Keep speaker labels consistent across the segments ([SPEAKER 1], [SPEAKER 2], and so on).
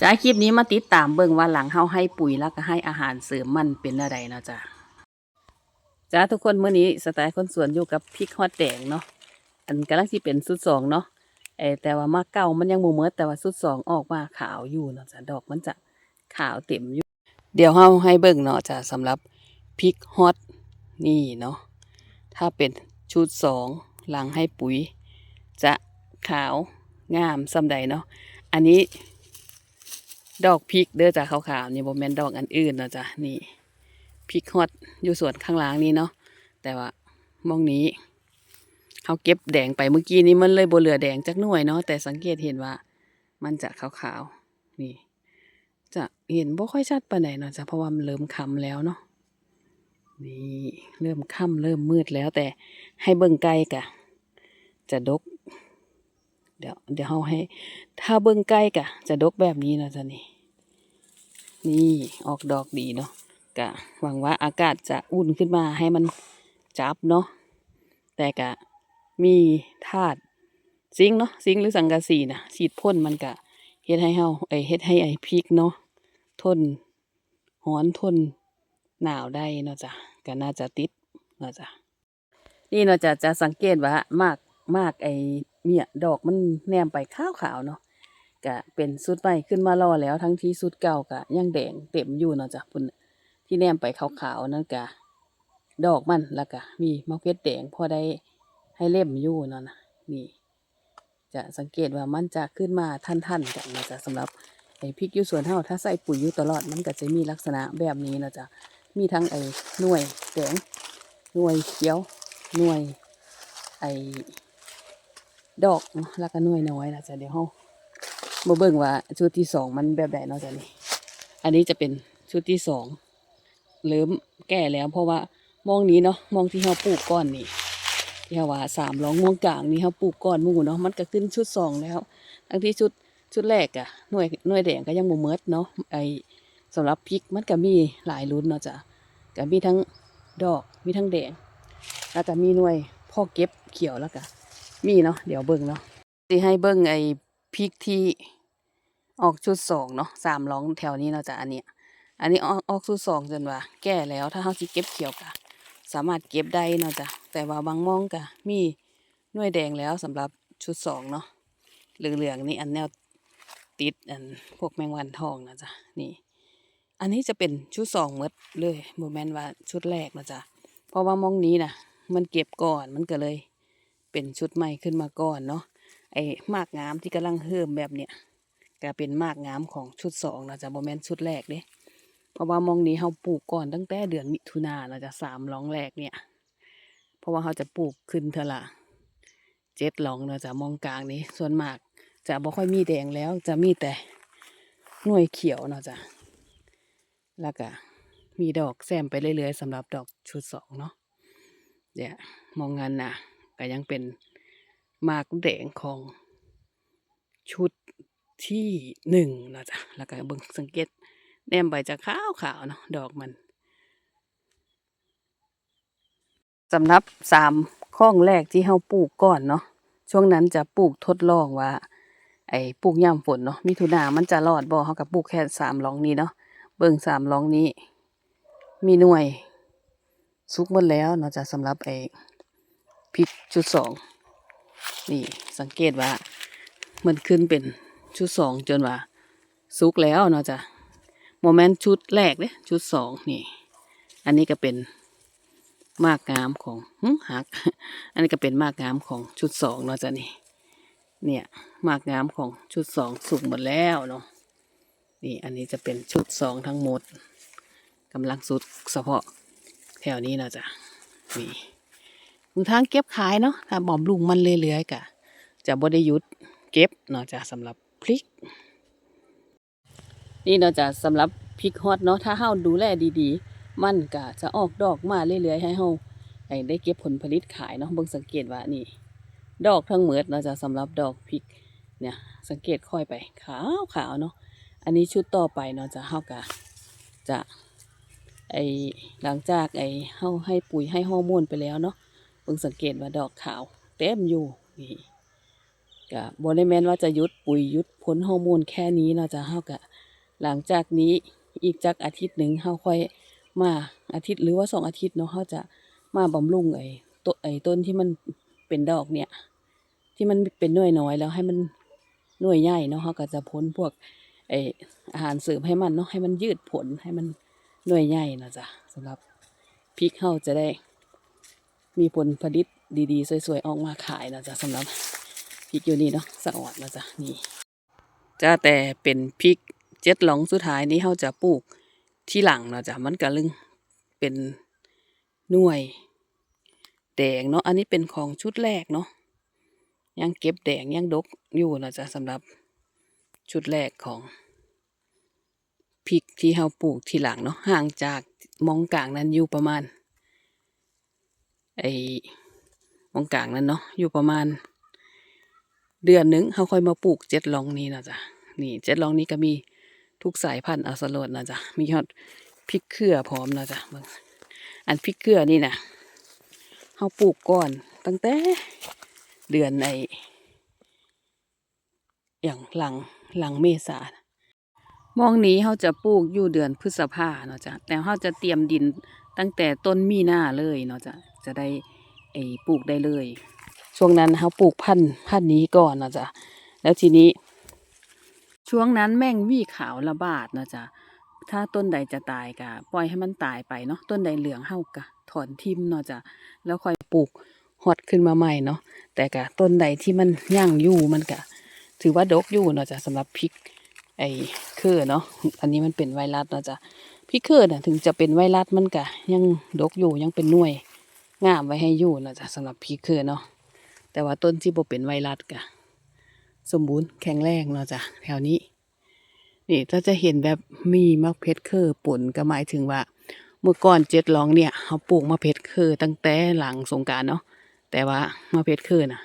[SPEAKER 1] จ้าคลิปนี้มาติดตามเบิ่งว่าหลังเฮาให้ปุ๋ยแล้วก็ให้อาหารเสริมมันเป็นอะไรเนาะจ้าจ้าทุกคนเมื้อนี้สไตล์คนสวนอยู่กับพริกฮอดแดงเนาะอันกำลังสิเป็นสุดสองเนาะเอแต่ว่ามาเก่ามันยังบ่เมิดแต่ว่าสุดสองออกมาขาวอยู่เนาะจ้าดอกมันจะขาวเต็มอยู่ เดี๋ยวเฮาให้เบิ่งเนาะจ้าสำหรับพริกฮอตนี่เนาะถ้าเป็นชุดสองหลังให้ปุ๋ย จะขาวงามสำใดเนาะอันนี้ ดอกพริกเด้อจ้ะขาวๆนี่บ่แม่นดอกอันอื่นเนาะจ้ะนี่พริกฮอตอยู่ส่วนข้างล่างนี่เนาะแต่ว่ามองนี้เขาเก็บแดงไปเมื่อกี้นี้มันเลยบ่เหลือแดงจักหน่วยเนาะแต่สังเกตเห็นว่า มันจะขาวๆนี่ จะเห็นบ่ค่อยชัดปานใดเนาะจ้ะเพราะว่ามันเริ่มค่ำแล้วเนาะนี่เริ่มค่ำเริ่มมืดแล้วแต่ให้เบิ่งไกลกะ จะดก เดี๋ยวเดี๋ยวเฮาให้ ถ้าเบิ่งใกล้กะ จะดกแบบนี้เนาะจ้ะนี่นี่ออกดอกดีเนาะกะหวังว่าอากาศจะอุ่นขึ้นมาให้มันจับเนาะแต่กะมีธาตุซิงเนาะซิงหรือสังกะสีนะฉีดพ่นมันกะเฮ็ดให้เฮาไอเฮ็ดให้ไอพริกเนาะทนร้อนทนหนาวได้เนาะจ้ะก็น่าจะติดเนาะจ้ะนี่เนาะจะจะสังเกตว่ามาก มากไอเมียดอกมันแนมไปขาวๆเนาะก็เป็นสุดใหม่ขึ้นมารอแล้วทั้งที่สุดเก่าก็ยังแดงเต็มอยู่เนาะจ้ะพุ่นที่แนมไปขาวๆนั่นก็ดอกมันแล้วก็มีมะเขือแดงพอได้ให้เล่มอยู่เนาะนะนี่ จะสังเกตว่ามันจะขึ้นมาทันๆกันเนาะจ้ะสำหรับไอ้พริกอยู่สวนเฮาถ้าใส่ปุ๋ยอยู่ตลอดมันก็จะมีลักษณะแบบนี้เนาะจ้ะมีทั้งไอ้หน่วยแดงหน่วยเขียวหน่วยไอ้ ดอกแล้วก็หน่วยน้อยนะจ้ะเดี๋ยวเฮามาเบิ่งว่าชุดที่สองมันแบบไหนเนาะจ้ะนี่อันนี้จะเป็นชุดที่สองเริ่มแก่แล้ว เพราะว่ามองนี้เนาะมองที่เราปลูกก้อนนี่ที่เราว่าสามร้องมองกลางนี่เราปลูกก้อนหมู่เนาะมันก็ขึ้นชุดสองแล้วทั้งที่ชุดชุดแรกอะหน่วยหน่วยแดงก็ยังบ่เมิดเนาะไอสำหรับพริกมันก็มีหลายรุ่นเนาะจ้ะก็มีทั้งดอกมีทั้งแดงแล้วก็มีหน่วยพ่อเก็บเขียวแล้วก็ มีเนาะเดี๋ยวเบิ่งเนาะสิให้เบิ่งไอ้พริกที่ออกชุดสองเนาะสามร้องแถวนี้เนาะจ้ะอันเนี้ยอันนี้ออกออกชุดสองจนว่า แก่แล้วถ้าเขาสิเก็บเขียวกะ สามารถเก็บได้เนาะจ้ะแต่ว่าบางมองกะ มีหน่วยแดงแล้วสำหรับชุดสองเนาะเหลืองๆนี่อันแนวติดอันพวกแมงวันทองนะจ๊ะนี่ อันนี้จะเป็นชุดสองหมดเลยโมแมนว่าชุดแรกนะจ๊ะเพราะว่ามองนี้นะมันเก็บก่อนมันก็เลย เป็นชุดใหม่ขึ้นมาก่อนเนาะไอ้มากงามที่กำลังเฮิมแบบเนี้ยก็เป็นมากงามของชุดสองนะจ๊ะโมแมนชุดแรกเด้เพราะว่ามองนี้เขาปลูกก่อนตั้งแต่เดือนมิถุนานะจ๊ะสามร้องแรกเนี่ย เพราะว่าเขาจะปลูกขึ้นเทอละเจ็ดหลองนะจ๊ะมองกลางนี้ส่วนมากจะบ่ค่อยมีแดงแล้วจะมีแต่หน่วยเขียวนะจ๊ะแล้วก็มีดอกแซมไปเรื่อยๆสำหรับดอกชุดสองเนาะเดี๋ยวมองงานนะ ก็ยังเป็นมากแดงของชุดที่หนึ่งนะจ๊ะแล้วก็เบิ่งสังเกตแนมใบจะขาวขาวเนาะดอกมันสำหรับสามข้องแรกที่เฮาปลูกก่อนเนาะช่วงนั้นจะปลูกทดลองว่า ไอ้ปลูกย่ำฝนเนาะมิถุนามันจะรอดบ่เฮากับปลูกแค่สามลองนี้เนาะเบิ่งสามลองนี้ มีหน่วย สุกหมดแล้วเนาะจ้ะสำหรับไอ้ พริกชุดสองนี่สังเกตว่า มันขึ้นเป็นชุดสองจนว่าสุกแล้วเนาะจ้ะโมเมนต์ชุดแรกเนี่ยชุดสองนี่ อันนี้ก็เป็นมากงามของหัก อันนี้ก็เป็นมากงามของชุดสองเนาะจ้ะนี่ เนี่ยมากงามของชุดสองสุกหมดแล้วเนาะนี่อันนี้จะเป็นชุดสองทั้งหมดกำลังสุดเฉพาะแถวนี้เนาะจ้ะนี่ มือทางเก็บขายเนาะถ้าบอมลุงมันเรื่อยๆกะจะบ่ได้หยุดเก็บเนาะจ้ะสำหรับพริก นี่เนาะจ้ะสำหรับพริกฮอตเนาะถ้าเฮาดูแลดีๆ มันก็จะออกดอกมาเรื่อยๆให้เฮาไอ้ได้เก็บผลผลิตขายเนาะเบิ่งสังเกตว่านี่ ดอกทั้งหมือดเนาะจ้ะสำหรับดอกพริกเนี่ยสังเกตค่อยไปขาวขาวเนาะอันนี้ชุดต่อไปเนาะจะเฮาก็จะไอหลังจากไอเฮาให้ปุ๋ยให้ฮอร์โมนไปแล้วเนาะ เพิ่งสังเกตว่าดอกขาวเต็มอยู่นี่ก็บ่ได้แม่นว่าจะยุดปุ๋ยยุดผลฮอร์โมนแค่นี้เนาะจ้ะเฮาก็หลังจากนี้อีกจักอาทิตย์หนึ่งเฮาค่อยมาอาทิตย์หรือว่าสองอาทิตย์เนาะเฮาจะมาบำรุงไอ้ต้นไอ้ต้นที่มันเป็นดอกเนี่ย ที่มันเป็นหน่วยน้อยแล้วให้มันหน่วยใหญ่เนาะเฮาก็จะพ่นพวกไอ้อาหารเสริมให้มันเนาะให้มันยืดผลให้มันหน่วยใหญ่เนาะจ้ะสำหรับพริกเฮาจะได้ มีผลผลิตดีๆ สวยๆ ออกมาขายนะจ้ะสำหรับพริกอยู่นี่เนาะสะออดนะจ้ะนี่จ้าแต่เป็นพริกเจ็ดหลองสุดท้ายนี้เฮาจะปลูกที่หลังนะจ้ะมันก็ลึงเป็นหน่วยแดงเนาะอันนี้เป็นของชุดแรกเนาะยังเก็บแดงยังดกอยู่นะจ้ะสำหรับชุดแรกของพริกที่เฮาปลูกที่หลังเนาะห่างจากมองกลางนั้นอยู่ประมาณ ไอ้มองกลางนั้นเนาะอยู่ประมาณ เดือนหนึงเขาค่อยมาปลูกเจ็ดลองนี้นะจ๊ะนี่เจ็ดลองนี้ก็มีทุกสายพันธุ์อาสลดนะจ๊ะมีฮอดพริกเครือพร้อมนะจ๊ะอันพริกเครือนี่นะเขาปลูกก่อนตั้งแต่เดือนในอย่างหลังหลังเมษามองนี้เขาจะปลูกอยู่เดือนพฤษภาเนาะจ้ะแต่เขาจะเตรียมดินตั้งแต่ต้นมีนาเลยเนาะจ้ะ จะได้ไอ้ปลูกได้เลย ช่วงนั้นเขาปลูกพันธุ์พันธุ์นี้ก่อนนะจ้ะแล้วทีนี้ ช่วงนั้นแม่งวี่ขาวระบาดนะจ้ะถ้าต้นใดจะตายก็ปล่อยให้มันตายไปเนาะต้นใดเหลืองเฮากะถอนทิมเนาะจ้ะแล้วค่อยปลูกฮอดขึ้นมาใหม่เนาะแต่กะต้นใดที่มันย่างอยู่มันกะ ถือว่าดกอยู่เนาะจ้ะสำหรับพริกไอ้เครือเนาะอันนี้มันเป็นไวรัสเนาะจ้ะพี่เครือน่ะถึงจะเป็นไวรัสมันก็ยังดกอยู่ยังเป็นหน่วย งามไว้ให้อยู่นะจ้ะสำหรับพีเครือเนาะแต่ว่าต้นที่บ่เป็นไวรัสก็สมบูรณ์แข็งแรงเนาะจ้ะแถวนี้ นี่ถ้าจะเห็นแบบมีมะเพชรเครือป่นก็หมายถึงว่า เมื่อก่อนเจ็ดลองเนี่ยเขาปลูกมะเพชรเครือตั้งแต่หลังสงการเนาะแต่ว่ามะเพชรเครือน่ะ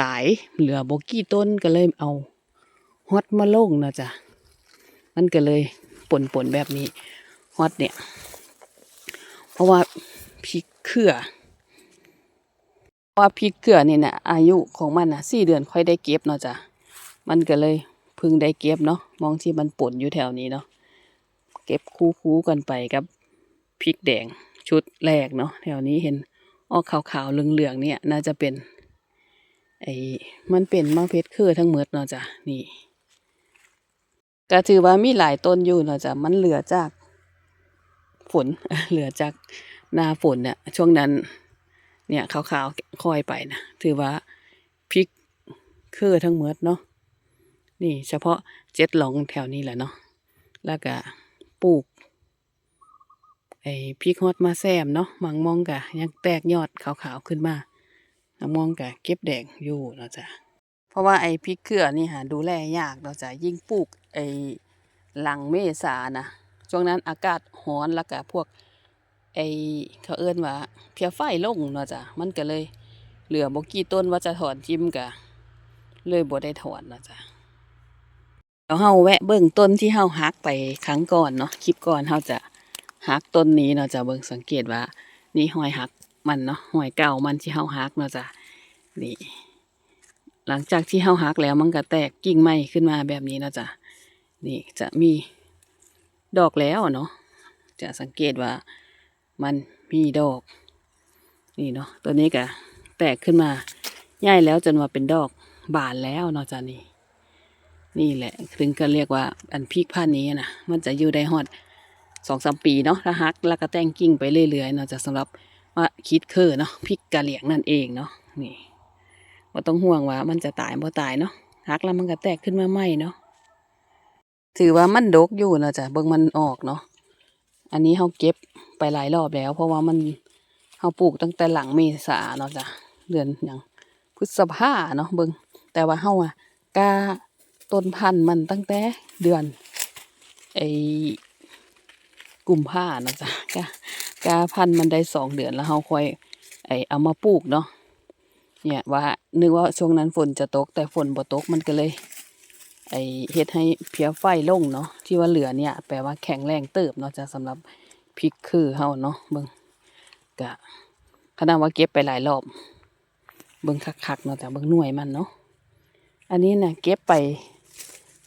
[SPEAKER 1] ตายเหลือบกี่ต้นก็เลยเอาฮอตมาลงนะจ๊ะมันก็เลยปนปนๆแบบนี้ฮอตเนี่ย เพราะว่าพริก เขือว่าพริกเขือนี่นะอายุของมันนะสี่เดือนค่อยได้เก็บเนาะจ้ะมันก็เลยพึ่งได้เก็บเนาะมองที่มันปนอยู่แถวนี้เนาะเก็บคู่ๆกันไปกับพริกแดงชุดแรกเนาะแถวนี้เห็นออกขาวๆเหลืองๆเนี่ย น่าจะเป็นไอ้มันเป็นมะเพชรคือทั้งหมดเนาะจ้ะนี่ก็ถือว่ามีหลายต้นอยู่เนาะจ้ะมันเหลือจากฝนเหลือจาก หน้าฝนเนี่ยช่วงนั้น เนี่ยขาวๆค่อยไปนะถือว่าพริกคือทั้งหมดเนาะนี่เฉพาะเจ็ดหลองแถวนี้แหละเนาะแล้วก็ปลูกไอ้พริกฮอดมาแซมเนาะมังมองกะยังแตกยอดขาวๆขึ้นมามังมองกะเก็บแดงอยู่เนาะจ้ะเพราะว่าไอ้พริกเกลือนี่หาดูแลยากเนาะจ้ะยิ่งปลูกไอ้หลังเมษานะช่วงนั้นอากาศร้อนแล้วก็พวก ไอ้เขาเอิ้นว่าเพียไฟลงเนาะจ้ะมันก็เลย เหลือบ่กี่ต้นว่าจะถอนจิ้มกะ เลยบ่ได้ถอนเนาะจ้ะเดี๋ยวเฮาแวะเบิ่งต้นที่เฮาหักไปครั้งก่อนเนาะคลิปก่อนเฮาจะหักต้นนี้เนาะจ้ะเบิ่งสังเกตว่า นี่หอยหักมันเนาะหอยเก่ามันที่เฮาหักเนาะจ้ะนี่ หลังจากที่เฮาหักแล้วมันก็แตกกิ่งใหม่ขึ้นมาแบบนี้เนาะจ้ะนี่จะมีดอกแล้วเนาะจะสังเกตว่า มันมีดอก นี่เนาะตัวนี้ก็แตกขึ้นมาใหญ่แล้วจนว่าเป็นดอกบานแล้วเนาะจ้ะนี่นี่แหละถึงก็เรียกว่าอันพริกพันนี้นะมันจะอยู่ได้ฮอดสองสามปีเนาะถ้าหักแล้วก็แต่งกิ่งไปเรื่อยๆเนาะจะสำหรับว่าคิดเคอเนาะพริกกะเหลียงนั่นเองเนาะนี่ว่าต้องห่วงว่ามันจะตายบ่ตายเนาะหักแล้วมันก็แตกขึ้นมาใหม่เนาะถือว่ามันดกอยู่เนาะจ้ะเบิ่งมันออกเนาะ อันนี้เฮาเก็บไปหลายรอบแล้ว เพราะว่ามันเฮาปลูกตั้งแต่หลังเมษาเนาะจ้ะเดือนหยังพฤษภาเนาะเบิงแต่ว่าเฮาอะกาต้นพันธุ์มันตั้งแต่เดือนไอ้กุมภาเนาะจ้ะกากาพันธุ์มันได้สองเดือนแล้วเฮาค่อยไอเอามาปลูกเนาะเนี่ยว่านึกว่าช่วงนั้นฝนจะตกแต่ฝนบ่ตกมันก็เลย ไอเฮ็ดให้เพียไฟลงเนาะที่ว่าเหลือเนี่ยแปลว่าแข็งแรงเติบเนาะจะสำหรับพริกคือเฮาเนาะเบิ่งกะขนาดว่าเก็บไปหลายรอบ เบิ่งคักๆเนาะจ้ะเบิ่งหน่วยมันเนาะอันนี้นะเก็บไป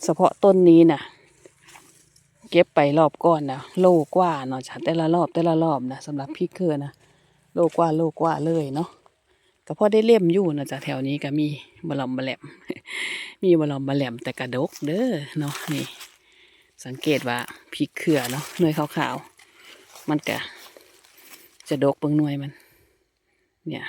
[SPEAKER 1] เฉพาะต้นนี้นะเก็บไปรอบก่อนนะโลกว่าเนาะจ้ะแต่ละรอบแต่ละรอบนะสำหรับพริกคือนะโลกว่าโลกว่าเลยเนาะ ก็พอได้เล่มอยู่นะจ๊ะแถวนี้ก็มีบลอมบะแหลม มีบลอมบะแหลมแต่กระดกเด้อเนาะนี่ สังเกตว่าพริกเขือเนาะหน่วยขาวๆมันก็จะดกเบิ่งหน่วยมัน เนี่ย